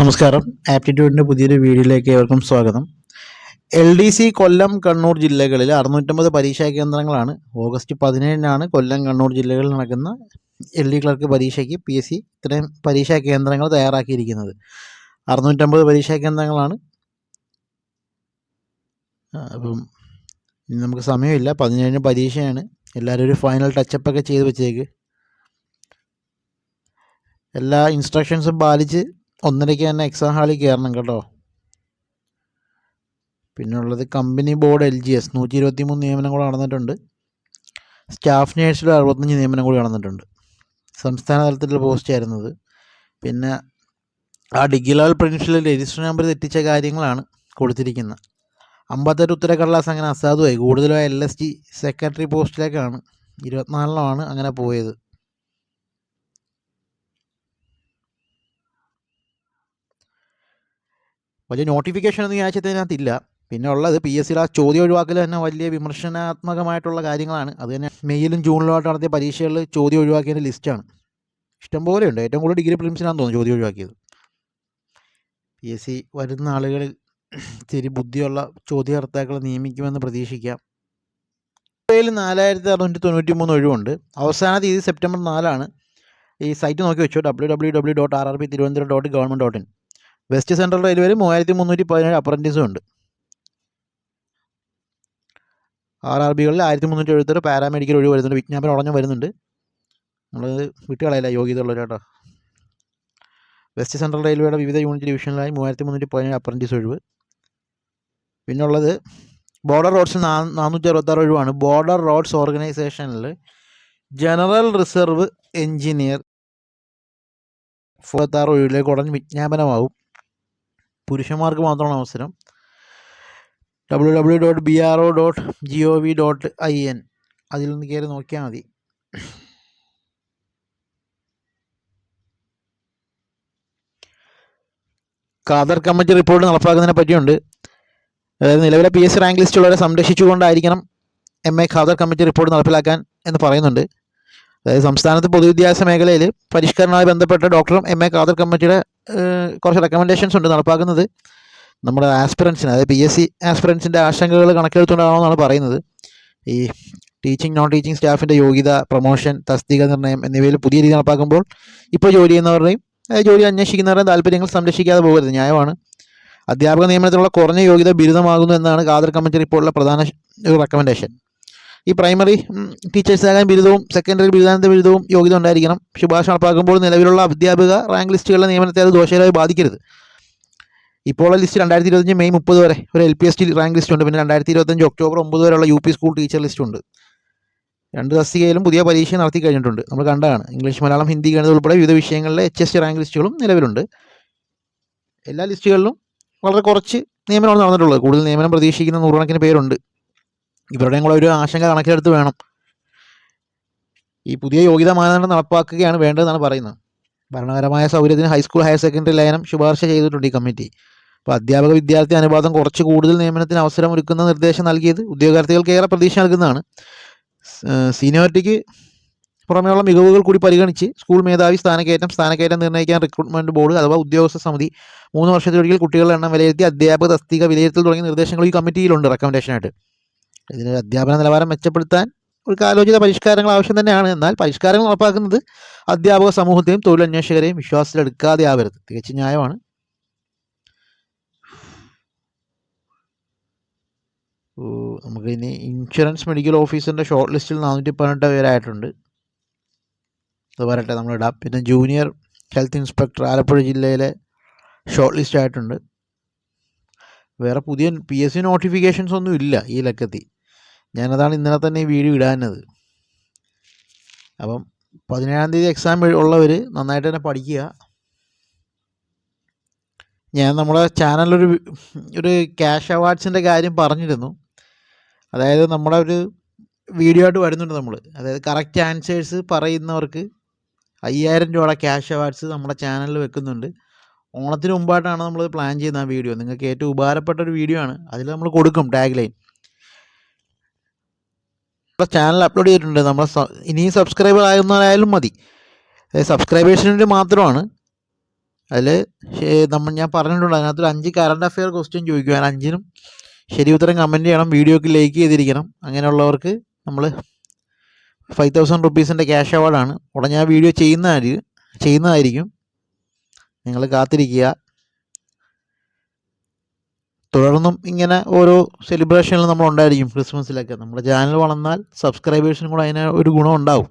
നമസ്കാരം. ആപ്റ്റിറ്റ്യൂഡിന്റെ പുതിയൊരു വീഡിയോയിലേക്ക് ഏവർക്കും സ്വാഗതം. L D C Kollam Kannur ജില്ലകളിൽ അറുന്നൂറ്റമ്പത് പരീക്ഷാ കേന്ദ്രങ്ങളാണ്. ഓഗസ്റ്റ് പതിനേഴിനാണ് കൊല്ലം കണ്ണൂർ ജില്ലകളിൽ നടക്കുന്ന എൽ ഡി ക്ലർക്ക് പരീക്ഷയ്ക്ക് പി എസ് സി ഇത്രയും പരീക്ഷാ കേന്ദ്രങ്ങൾ തയ്യാറാക്കിയിരിക്കുന്നത്. അറുന്നൂറ്റമ്പത് പരീക്ഷാ കേന്ദ്രങ്ങളാണ്. അപ്പം നമുക്ക് സമയമില്ല. പതിനേഴിന് പരീക്ഷയാണ്. എല്ലാവരും ഒരു ഫൈനൽ ടച്ചപ്പൊക്കെ ചെയ്ത് വെച്ചേക്ക്. എല്ലാ ഇൻസ്ട്രക്ഷൻസും പാലിച്ച് ഒന്നരയ്ക്ക് തന്നെ എക്സാം ഹാളിൽ കയറണം കേട്ടോ. പിന്നുള്ളത് company board L G S നൂറ്റി ഇരുപത്തി മൂന്ന് നിയമനം കൂടെ നടന്നിട്ടുണ്ട്. സ്റ്റാഫ് നേഴ്സിൽ അറുപത്തഞ്ച് നിയമനം കൂടി നടന്നിട്ടുണ്ട്. സംസ്ഥാന തലത്തിലുള്ള പോസ്റ്റ് ആയിരുന്നത്. പിന്നെ ആ ഡിഗിലാൽ പ്രിൻസിൽ രജിസ്റ്റർ നമ്പർ തെറ്റിച്ച കാര്യങ്ങളാണ് കൊടുത്തിരിക്കുന്നത്. അമ്പത്തെട്ട് ഉത്തരക്കടലാസ് അങ്ങനെ അസാധുവായി. കൂടുതലും എൽ എസ് ജി സെക്രട്ടറി പോസ്റ്റിലേക്കാണ് ഇരുപത്തിനാലിനാണ് അങ്ങനെ പോയത്. വലിയ നോട്ടിഫിക്കേഷൻ ഒന്നും ഈ ആഴ്ചത്തിനകത്തില്ല പിന്നെ ഉള്ളത് പി എസ് സിയുടെ ആ ചോദ്യം ഒഴിവാക്കൽ തന്നെ വലിയ വിമർശനാത്മകമായിട്ടുള്ള കാര്യങ്ങളാണ്. അത് തന്നെ മെയ്യിലും ജൂണിലുമായിട്ട് നടത്തിയ പരീക്ഷകളിൽ ചോദ്യം ഒഴിവാക്കിയതിന്റെ ലിസ്റ്റാണ് ഇഷ്ടംപോലെ ഉണ്ട്. ഏറ്റവും കൂടുതൽ ഡിഗ്രി പ്രിലിംസിനാണെന്ന് തോന്നുന്നു ചോദ്യം ഒഴിവാക്കിയത്. പി എസ് സി വരുന്ന ആളുകൾ ഇത്തിരി ബുദ്ധിയുള്ള ചോദ്യകർത്താക്കളെ നിയമിക്കുമെന്ന് പ്രതീക്ഷിക്കാം. യിൽ നാലായിരത്തി അറുന്നൂറ്റി തൊണ്ണൂറ്റി മൂന്ന് ഒഴിവുണ്ട്. അവസാന തീയതി സെപ്റ്റംബർ നാലാണ്. ഈ സൈറ്റ് നോക്കി വെച്ചു W W W dot R R P Thiruvananthapuram dot government dot in west central റെയിൽവേയിൽ മൂവായിരത്തി മുന്നൂറ്റി പതിനേഴ് അപ്രന്റീസും ഉണ്ട് ആർ ആർ ബികളിൽ ആയിരത്തി മുന്നൂറ്റി എഴുപത്തൊരു പാരാമെഡിക്കൽ ഒഴിവ് വരുന്നുണ്ട്. വിജ്ഞാപനം ഉടഞ്ഞു വരുന്നുണ്ട്. നമ്മൾ വിട്ടുകളയില്ല യോഗ്യത ഉള്ളവർ കേട്ടോ. വെസ്റ്റ് സെൻട്രൽ റെയിൽവേയുടെ വിവിധ യൂണിറ്റ് ഡിവിഷനിലായി മൂവായിരത്തി മുന്നൂറ്റി പതിനേഴ് അപ്രന്റീസ് ഒഴിവ്. പിന്നുള്ളത് ബോർഡർ റോഡ്സ് നാ നാനൂറ്റി അറുപത്താറ് ഒഴിവാണ്. ബോർഡർ റോഡ്സ് ഓർഗനൈസേഷനിൽ ജനറൽ റിസർവ് എഞ്ചിനീയർ മുപ്പത്താറ് ഒഴിവിലേക്ക് ഉടൻ വിജ്ഞാപനമാവും. പുരുഷന്മാർക്ക് മാത്രമാണ് അവസരം. W W dot B R O dot G O V dot I N അതിൽ നിന്ന് കയറി നോക്കിയാൽ മതി. ഖാദർ കമ്മിറ്റി റിപ്പോർട്ട് നടപ്പാക്കുന്നതിനെ പറ്റിയുണ്ട്. അതായത് നിലവിലെ പി എസ് റാങ്ക് ലിസ്റ്റുള്ളവരെ സംരക്ഷിച്ചുകൊണ്ടായിരിക്കണം M A Khader committee report നടപ്പിലാക്കാൻ എന്ന് പറയുന്നുണ്ട്. അതായത് സംസ്ഥാനത്ത് പൊതുവിദ്യാഭ്യാസ മേഖലയിൽ പരിഷ്കരണവുമായി ബന്ധപ്പെട്ട ഡോക്ടറും എം എ ഖാദർ കമ്മിറ്റിയുടെ കുറച്ച് റെക്കമെൻഡേഷൻസ് ഉണ്ട് നടപ്പാക്കുന്നത്. നമ്മുടെ ആസ്പിറൻസിന് അതായത് പി എസ് സി ആസ്പിറൻസിന്റെ ആശങ്കകൾ കണക്കെടുത്തുകൊണ്ടാണെന്നാണ് പറയുന്നത്. ഈ ടീച്ചിങ് നോൺ ടീച്ചിങ് സ്റ്റാഫിന്റെ യോഗ്യത പ്രൊമോഷൻ തസ്തിക നിർണയം എന്നിവയിൽ പുതിയ രീതി നടപ്പാക്കുമ്പോൾ ഇപ്പോൾ ജോലി ചെയ്യുന്നവരുടെയും ജോലി അന്വേഷിക്കുന്നവരുടെയും താല്പര്യങ്ങൾ സംരക്ഷിക്കാതെ പോകരുത്. ന്യായമാണ്. അധ്യാപക നിയമനത്തിലുള്ള കുറഞ്ഞ യോഗ്യത ബിരുദമാകുന്നു എന്നാണ് കാദർ കമ്മിറ്റി റിപ്പോർട്ടിലെ പ്രധാന റെക്കമെൻഡേഷൻ ഈ പ്രൈമറി ടീച്ചേഴ്സാകാൻ ബിരുദവും സെക്കൻഡറി ബിരുദാനന്തര ബിരുദവും യോഗ്യത ഉണ്ടായിരിക്കണം. ശുപാർശ നടപ്പാക്കുമ്പോൾ നിലവിലുള്ള അധ്യാപക റാങ്ക് ലിസ്റ്റുകളുടെ നിയമനത്തെ അത് ദോഷകരമായി ബാധിക്കരുത്. ഇപ്പോൾ ലിസ്റ്റ് രണ്ടായിരത്തി ഇരുപത്തഞ്ച് മെയ് മുപ്പത് വരെ ഒരു L P S T rank list ഉണ്ട്. പിന്നെ രണ്ടായിരത്തി ഇരുപത്തഞ്ച് ഒക്ടോബർ ഒമ്പത് വരെയുള്ള U P school teacher list ഉണ്ട്. രണ്ട് തസ്തികയിലും പുതിയ പരീക്ഷ നടത്തി കഴിഞ്ഞിട്ടുണ്ട്. നമ്മൾ കണ്ടതാണ്. ഇംഗ്ലീഷ് മലയാളം ഹിന്ദി ഗണിതം ഉൾപ്പെടെ വിവിധ വിഷയങ്ങളിലെ എച്ച് എസ് ടി റാങ്ക് ലിസ്റ്റുകളും നിലവിലുണ്ട്. എല്ലാ ലിസ്റ്റുകളിലും വളരെ കുറച്ച് നിയമനമാണ് നടന്നിട്ടുള്ളത്. കൂടുതൽ നിയമനം പ്രതീക്ഷിക്കുന്ന നൂറുകണക്കിന് പേരുണ്ട്. ഇവരുടെയും കൂടെ ഒരു ആശങ്ക കണക്കിലെടുത്ത് വേണം. ഈ പുതിയ യോഗ്യതാ മാനദണ്ഡം നടപ്പാക്കുകയാണ് വേണ്ടതെന്നാണ് പറയുന്നത്. ഭരണപരമായ സൗകര്യത്തിന് ഹൈസ്കൂൾ ഹയർ സെക്കൻഡറി ലയനം ശുപാർശ ചെയ്തിട്ടുണ്ട് ഈ കമ്മിറ്റി അപ്പോൾ അധ്യാപക വിദ്യാർത്ഥി അനുപാതം കുറച്ച് കൂടുതൽ നിയമനത്തിന് അവസരം ഒരുക്കുന്ന നിർദ്ദേശം നൽകിയത് ഉദ്യോഗാർത്ഥികൾക്ക് ഏറെ പ്രതീക്ഷ നൽകുന്നതാണ്. സീനിയോറിറ്റിക്ക് പുറമെയുള്ള മികവുകൾ കൂടി പരിഗണിച്ച് സ്കൂൾ മേധാവി സ്ഥാനക്കയറ്റം സ്ഥാനക്കയറ്റം നിർണയിക്കാൻ റിക്രൂട്ട്മെന്റ് ബോർഡ് അഥവാ ഉദ്യോഗസ്ഥ സമിതി മൂന്ന് വർഷത്തിലൊരിക്കൽ കുട്ടികളുടെ എണ്ണം വിലയിരുത്തി അധ്യാപക തസ്തിക വിലയിരുത്തൽ തുടങ്ങിയ നിർദ്ദേശങ്ങൾ ഈ കമ്മിറ്റിയിലുണ്ട് റെക്കമെൻഡേഷനായിട്ട് ഇതിന് അധ്യാപന നിലവാരം മെച്ചപ്പെടുത്താൻ ഒരു കാലോചിത പരിഷ്കാരങ്ങൾ ആവശ്യം തന്നെയാണ്. എന്നാൽ പരിഷ്കാരങ്ങൾ നടപ്പാക്കുന്നത് അധ്യാപക സമൂഹത്തെയും തൊഴിലന്വേഷകരെയും വിശ്വാസത്തിലെടുക്കാതെ ആവരുത് തികച്ചും ന്യായമാണ്. നമുക്ക് ഇനി ഇൻഷുറൻസ് മെഡിക്കൽ ഓഫീസറിന്റെ ഷോർട്ട് ലിസ്റ്റിൽ നാനൂറ്റി പതിനെട്ട് പേരായിട്ടുണ്ട്. അത് പറയട്ടെ നമ്മളിടാം പിന്നെ ജൂനിയർ ഹെൽത്ത് ഇൻസ്പെക്ടർ ആലപ്പുഴ ജില്ലയിലെ ഷോർട്ട് ലിസ്റ്റ് ആയിട്ടുണ്ട്. വേറെ പുതിയ പി എസ് സി നോട്ടിഫിക്കേഷൻസ് ഒന്നും ഇല്ല ഈ ലക്കത്തിൽ. ഞാനതാണ് ഇന്നലെ തന്നെ ഈ വീഡിയോ ഇടാനത് അപ്പം പതിനേഴാം തീയതി എക്സാം ഉള്ളവർ നന്നായിട്ട് തന്നെ പഠിക്കുക. ഞാൻ നമ്മുടെ ചാനലിലൊരു ഒരു ക്യാഷ് അവാർഡ്സിന്റെ കാര്യം പറഞ്ഞിരുന്നു. അതായത് നമ്മുടെ ഒരു വീഡിയോ ആയിട്ട് വരുന്നുണ്ട് നമ്മൾ അതായത് കറക്റ്റ് ആൻസേഴ്സ് പറയുന്നവർക്ക് അയ്യായിരം രൂപയുടെ ക്യാഷ് അവാർഡ്സ് നമ്മുടെ ചാനലിൽ വെക്കുന്നുണ്ട്. ഓണത്തിന് മുമ്പായിട്ടാണ് നമ്മൾ പ്ലാൻ ചെയ്യുന്ന ആ വീഡിയോ നിങ്ങൾക്ക് ഏറ്റവും ഉപകാരപ്പെട്ട ഒരു വീഡിയോ ആണ്. അതിൽ നമ്മൾ കൊടുക്കും ടാഗ് ലൈൻ നമ്മുടെ ചാനൽ അപ്ലോഡ് ചെയ്തിട്ടുണ്ട്. നമ്മൾ ഇനിയും സബ്സ്ക്രൈബർ ആകുന്നവരായാലും മതി. സബ്സ്ക്രൈബേഴ്സിന് വേണ്ടി മാത്രമാണ്. അതിൽ നമ്മൾ ഞാൻ പറഞ്ഞിട്ടുണ്ട്. അതിനകത്തൊരു അഞ്ച് കറണ്ട് അഫെയർ ക്വസ്റ്റ്യൻ ചോദിക്കും. അതിന് അഞ്ചിനും ശരി ഉത്തരം കമന്റ് ചെയ്യണം. വീഡിയോക്ക് ലൈക്ക് ചെയ്തിരിക്കണം. അങ്ങനെയുള്ളവർക്ക് നമ്മൾ ഫൈവ് തൗസൻഡ് റുപ്പീസിന്റെ ക്യാഷ് അവാർഡാണ് ഉടനെ ഞാൻ വീഡിയോ ചെയ്യുന്നതായിരിക്കും ചെയ്യുന്നതായിരിക്കും. നിങ്ങൾ കാത്തിരിക്കുക. തുടർന്നും ഇങ്ങനെ ഓരോ സെലിബ്രേഷനിലും നമ്മൾ ഉണ്ടായിരിക്കും ക്രിസ്മസിലൊക്കെ. നമ്മുടെ ചാനൽ വളർന്നാൽ സബ്സ്ക്രൈബേഴ്സിനും കൂടെ അതിന് ഒരു ഗുണം ഉണ്ടാവും.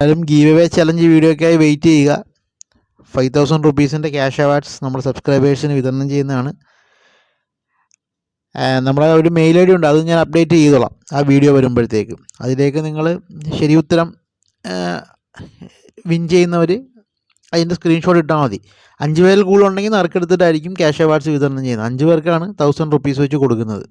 എന്തായാലും ഗീവ് അവേ ചലഞ്ച് വീഡിയോക്കായി വെയിറ്റ് ചെയ്യുക. ഫൈവ് തൗസൻഡ് റുപ്പീസിന്റെ ക്യാഷ് അവാർഡ്സ് നമ്മൾ സബ്സ്ക്രൈബേഴ്സിന് വിതരണം ചെയ്യുന്നതാണ്. നമ്മുടെ ഒരു മെയിൽ ഐ ഡി ഉണ്ട്. അത് ഞാൻ അപ്ഡേറ്റ് ചെയ്തോളാം ആ വീഡിയോ വരുമ്പോഴത്തേക്കും. അതിലേക്ക് നിങ്ങൾ ശരി ഉത്തരം വിൻ ചെയ്യുന്നവർ അതിന്റെ സ്ക്രീൻഷോട്ട് ഇട്ടാൽ മതി. അഞ്ച് പേരിൽ കൂടുതലുണ്ടെങ്കിൽ നറുക്കെടുത്തിട്ടായിരിക്കും ക്യാഷ് അവാർഡ്സ് വിതരണം ചെയ്യുന്നത്. അഞ്ച് പേർക്കാണ് തൗസൻഡ് റുപ്പീസ് വെച്ച് കൊടുക്കുന്നത്.